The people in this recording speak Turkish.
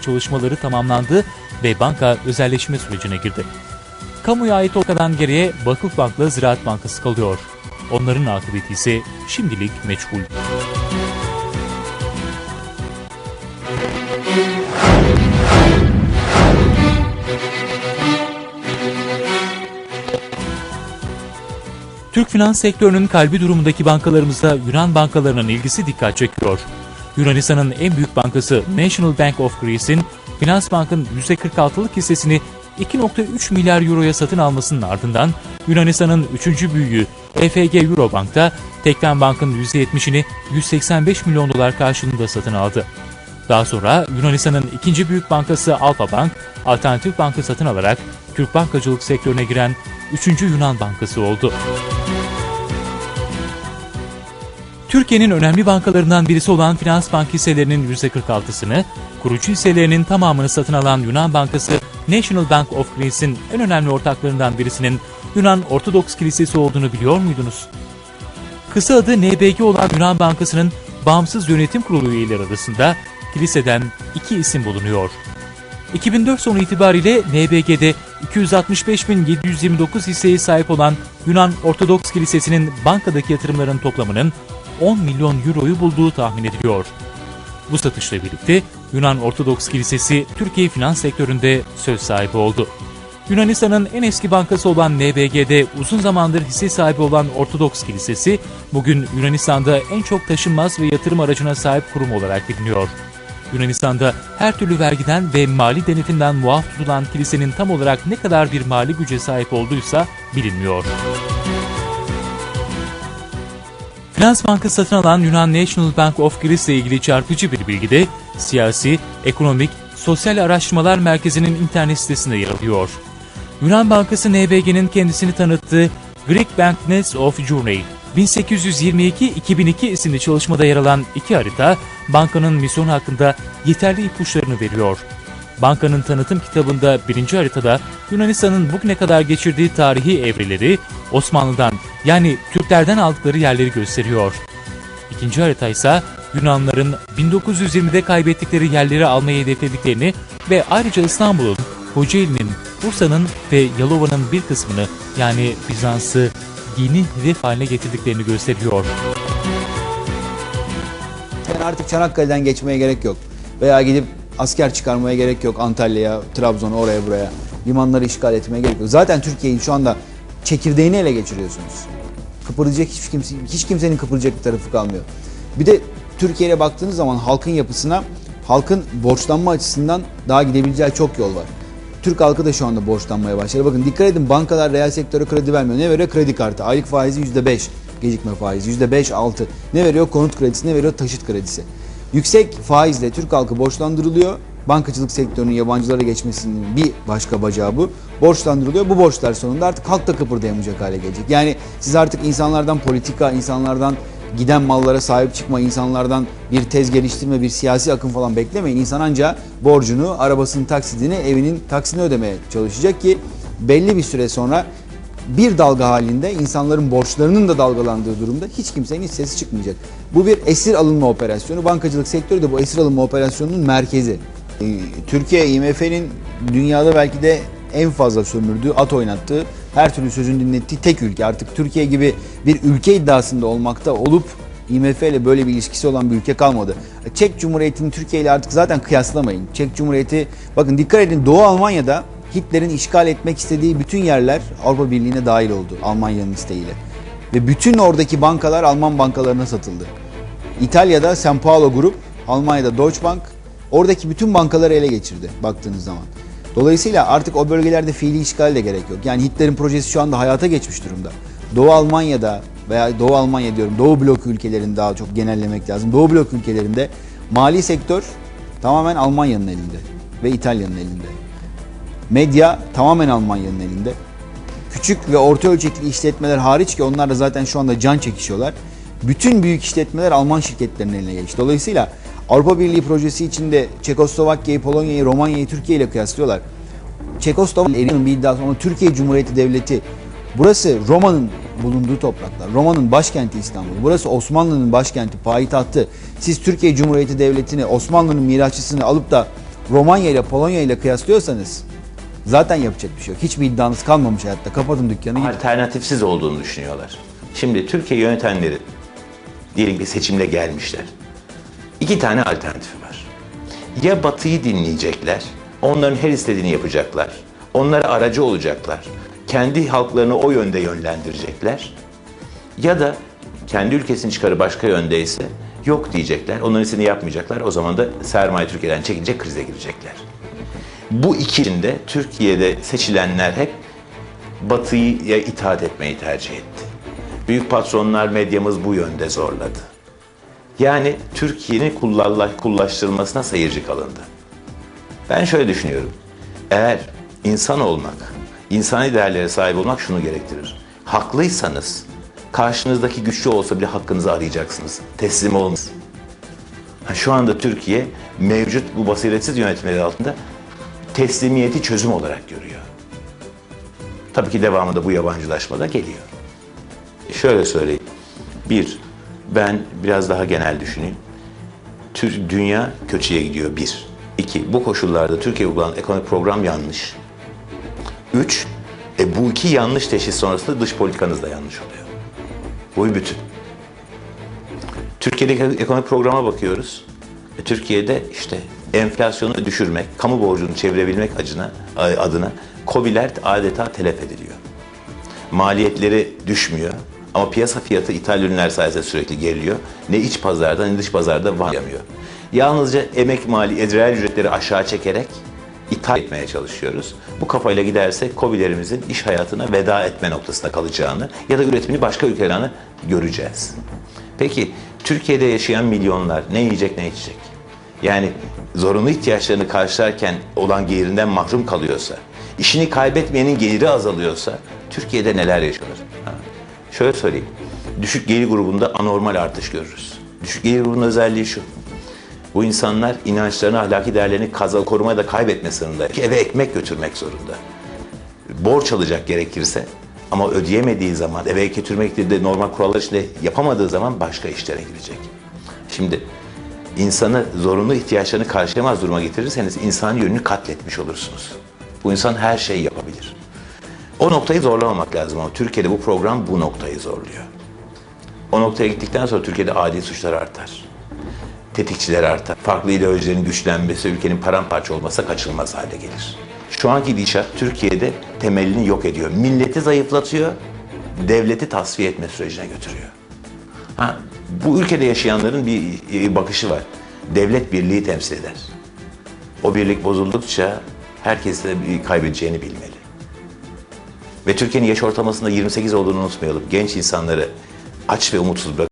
çalışmaları tamamlandı ve banka özelleşme sürecine girdi. Kamuya ait olmadan geriye Vakıfbank'la Ziraat Bankası kalıyor. Onların akıbeti ise şimdilik meçhul. Türk finans sektörünün kalbi durumundaki bankalarımızda Yunan bankalarının ilgisi dikkat çekiyor. Yunanistan'ın en büyük bankası National Bank of Greece'in Finansbank'ın %46'lık hissesini 2.3 milyar euroya satın almasının ardından Yunanistan'ın 3. büyüğü EFG Eurobank da Tekfen Bank'ın %70'ini 185 milyon dolar karşılığında satın aldı. Daha sonra Yunanistan'ın ikinci büyük bankası Alfa Bank, Alternatif Bank'ı satın alarak Türk bankacılık sektörüne giren 3. Yunan bankası oldu. Türkiye'nin önemli bankalarından birisi olan Finansbank hisselerinin %46'sını, kurucu hisselerinin tamamını satın alan Yunan Bankası National Bank of Greece'in en önemli ortaklarından birisinin Yunan Ortodoks Kilisesi olduğunu biliyor muydunuz? Kısa adı NBG olan Yunan Bankası'nın bağımsız yönetim kurulu üyeleri arasında kiliseden iki isim bulunuyor. 2004 sonu itibariyle NBG'de 265.729 hisseye sahip olan Yunan Ortodoks Kilisesi'nin bankadaki yatırımların toplamının 10 milyon euroyu bulduğu tahmin ediliyor. Bu satışla birlikte Yunan Ortodoks Kilisesi Türkiye finans sektöründe söz sahibi oldu. Yunanistan'ın en eski bankası olan NBG'de uzun zamandır hisse sahibi olan Ortodoks Kilisesi, bugün Yunanistan'da en çok taşınmaz ve yatırım aracına sahip kurum olarak biliniyor. Yunanistan'da her türlü vergiden ve mali denetimden muaf tutulan kilisenin tam olarak ne kadar bir mali güce sahip olduysa bilinmiyor. Finans Bank'ı satın alan Yunan National Bank of Greece ile ilgili çarpıcı bir bilgi de siyasi, ekonomik, sosyal araştırmalar merkezinin internet sitesinde yer alıyor. Yunan Bankası NBG'nin kendisini tanıttığı Greek Banknotes of Journey 1822-2002 isimli çalışmada yer alan iki harita bankanın misyonu hakkında yeterli ipuçlarını veriyor. Bankanın tanıtım kitabında birinci haritada Yunanistan'ın bugüne kadar geçirdiği tarihi evreleri Osmanlı'dan yani Türklerden aldıkları yerleri gösteriyor. İkinci harita ise Yunanların 1920'de kaybettikleri yerleri almayı hedeflediklerini ve ayrıca İstanbul'un, Kocaeli'nin, Bursa'nın ve Yalova'nın bir kısmını yani Bizans'ı dini hedef haline getirdiklerini gösteriyor. Yani artık Çanakkale'den geçmeye gerek yok. Veya gidip asker çıkarmaya gerek yok Antalya'ya, Trabzon'a, oraya buraya. Limanları işgal etmeye gerek yok. Zaten Türkiye'yi şu anda çekirdeğini ele geçiriyorsunuz. Kıpıracak hiç, kimse, hiç kimsenin kıpıracak bir tarafı kalmıyor. Bir de Türkiye'ye baktığınız zaman halkın yapısına, halkın borçlanma açısından daha gidebileceği çok yol var. Türk halkı da şu anda borçlanmaya başladı. Bakın dikkat edin bankalar reel sektöre kredi vermiyor. Ne veriyor? Kredi kartı. Aylık faizi %5. Gecikme faizi %5, 6. Ne veriyor? Konut kredisi. Ne veriyor? Taşıt kredisi. Yüksek faizle Türk halkı borçlandırılıyor. Bankacılık sektörünün yabancılara geçmesinin bir başka bacağı bu. Borçlandırılıyor. Bu borçlar sonunda artık halk da kıpırdayamayacak hale gelecek. Yani siz artık insanlardan politika, insanlardan giden mallara sahip çıkma, insanlardan bir tez geliştirme, bir siyasi akım falan beklemeyin. İnsan anca borcunu, arabasının taksidini, evinin taksini ödemeye çalışacak ki belli bir süre sonra bir dalga halinde insanların borçlarının da dalgalandığı durumda hiç kimsenin hiç sesi çıkmayacak. Bu bir esir alınma operasyonu. Bankacılık sektörü de bu esir alınma operasyonunun merkezi. Ee, Türkiye IMF'nin dünyada belki de en fazla sömürdüğü, at oynattığı, her türlü sözünü dinlettiği tek ülke. Artık Türkiye gibi bir ülke iddiasında olmakta olup IMF ile böyle bir ilişkisi olan bir ülke kalmadı. Çek Cumhuriyeti'ni Türkiye ile artık zaten kıyaslamayın. Çek Cumhuriyeti, bakın dikkat edin Doğu Almanya'da Hitler'in işgal etmek istediği bütün yerler Avrupa Birliği'ne dahil oldu Almanya'nın isteğiyle. Ve bütün oradaki bankalar Alman bankalarına satıldı. İtalya'da San Paolo Grup, Almanya'da Deutsche Bank, oradaki bütün bankaları ele geçirdi baktığınız zaman. Dolayısıyla artık o bölgelerde fiili işgal de gerek yok. Yani Hitler'in projesi şu anda hayata geçmiş durumda. Doğu Almanya'da veya Doğu Almanya diyorum Doğu blok ülkelerinde daha çok genellemek lazım. Doğu blok ülkelerinde mali sektör tamamen Almanya'nın elinde ve İtalya'nın elinde. Medya tamamen Almanya'nın elinde. Küçük ve orta ölçekli işletmeler hariç ki onlar da zaten şu anda can çekişiyorlar. Bütün büyük işletmeler Alman şirketlerinin eline geçti. Dolayısıyla Avrupa Birliği projesi içinde Çekoslovakya'yı, Polonya'yı, Romanya'yı, Türkiye ile kıyaslıyorlar. Çekoslovakya'nın bir iddiası ama Türkiye Cumhuriyeti Devleti burası Roma'nın bulunduğu topraklar. Roma'nın başkenti İstanbul. Burası Osmanlı'nın başkenti, payitahtı. Siz Türkiye Cumhuriyeti Devleti'ni, Osmanlı'nın mirasçısını alıp da Romanya ile Polonya ile kıyaslıyorsanız zaten yapacak bir şey yok. Hiçbir iddianız kalmamış hayatta. Kapatın dükkanı. alternatifsiz olduğunu düşünüyorlar. Şimdi Türkiye yönetenleri diyelim ki seçimle gelmişler. İki tane alternatifi var. Ya Batı'yı dinleyecekler, onların her istediğini yapacaklar, onlara aracı olacaklar, kendi halklarını o yönde yönlendirecekler. Ya da kendi ülkesinin çıkarı başka yöndeyse yok diyecekler, onların istediğini yapmayacaklar. O zaman da sermaye Türkiye'den çekince krize girecekler. Bu ikisinde Türkiye'de seçilenler hep Batı'ya itaat etmeyi tercih etti. Büyük patronlar medyamız bu yönde zorladı. Yani Türkiye'nin kullaştırılmasına seyirci kalındı. Ben şöyle düşünüyorum. Eğer insan olmak, insani değerlere sahip olmak şunu gerektirir. Haklıysanız karşınızdaki güçlü olsa bile hakkınızı arayacaksınız. Teslim olunuz. Şu anda Türkiye mevcut bu basiretsiz yönetimleri altında teslimiyeti çözüm olarak görüyor. Tabii ki devamında bu yabancılaşma da geliyor. Şöyle söyleyeyim. Bir, ben biraz daha genel düşüneyim. Tür, dünya kötüye gidiyor bir. İki, bu koşullarda Türkiye uygulanan ekonomik program yanlış. Üç, e, bu iki yanlış teşhis sonrasında dış politikanız da yanlış oluyor. Bu bir bütün. Türkiye'deki ekonomik programa bakıyoruz. E, Türkiye'de işte enflasyonu düşürmek, kamu borcunu çevirebilmek adına, adına COBİ'ler adeta telef ediliyor. Maliyetleri düşmüyor ama piyasa fiyatı ithal ürünler sayesinde sürekli geriliyor. Ne iç pazarda ne dış pazarda varamıyor. Yalnızca emek mali, reel ücretleri aşağı çekerek ithal etmeye çalışıyoruz. Bu kafayla gidersek COBİ'lerimizin iş hayatına veda etme noktasında kalacağını ya da üretimini başka ülkelerine göreceğiz. Peki Türkiye'de yaşayan milyonlar ne yiyecek ne içecek? Yani zorunlu ihtiyaçlarını karşılarken olan gelirinden mahrum kalıyorsa, işini kaybetmeyenin geliri azalıyorsa Türkiye'de neler yaşanır? Şöyle söyleyeyim. Düşük gelir grubunda anormal artış görürüz. Düşük gelir grubunun özelliği şu. Bu insanlar inançlarını, ahlaki değerlerini kaza korumaya da kaybetme sınırında. Eve ekmek götürmek zorunda. Borç alacak gerekirse ama ödeyemediği zaman, eve götürmek de normal kurallar içinde yapamadığı zaman başka işlere girecek. Şimdi insanı zorunlu ihtiyaçlarını karşılayamaz duruma getirirseniz insan yönünü katletmiş olursunuz. Bu insan her şeyi yapabilir. O noktayı zorlamamak lazım ama Türkiye'de bu program bu noktayı zorluyor. O noktaya gittikten sonra Türkiye'de adi suçlar artar. Tetikçiler artar. Farklı ideolojilerin güçlenmesi, ülkenin paramparça olmasa kaçınılmaz hale gelir. Şu anki gidişat Türkiye'de temelini yok ediyor. Milleti zayıflatıyor, devleti tasfiye etme sürecine götürüyor. Ha, bu ülkede yaşayanların bir bakışı var. Devlet birliği temsil eder. O birlik bozuldukça herkes de kaybedeceğini bilmeli. Ve Türkiye'nin yaş ortalamasında 28 olduğunu unutmayalım. Genç insanları aç ve umutsuz bırak.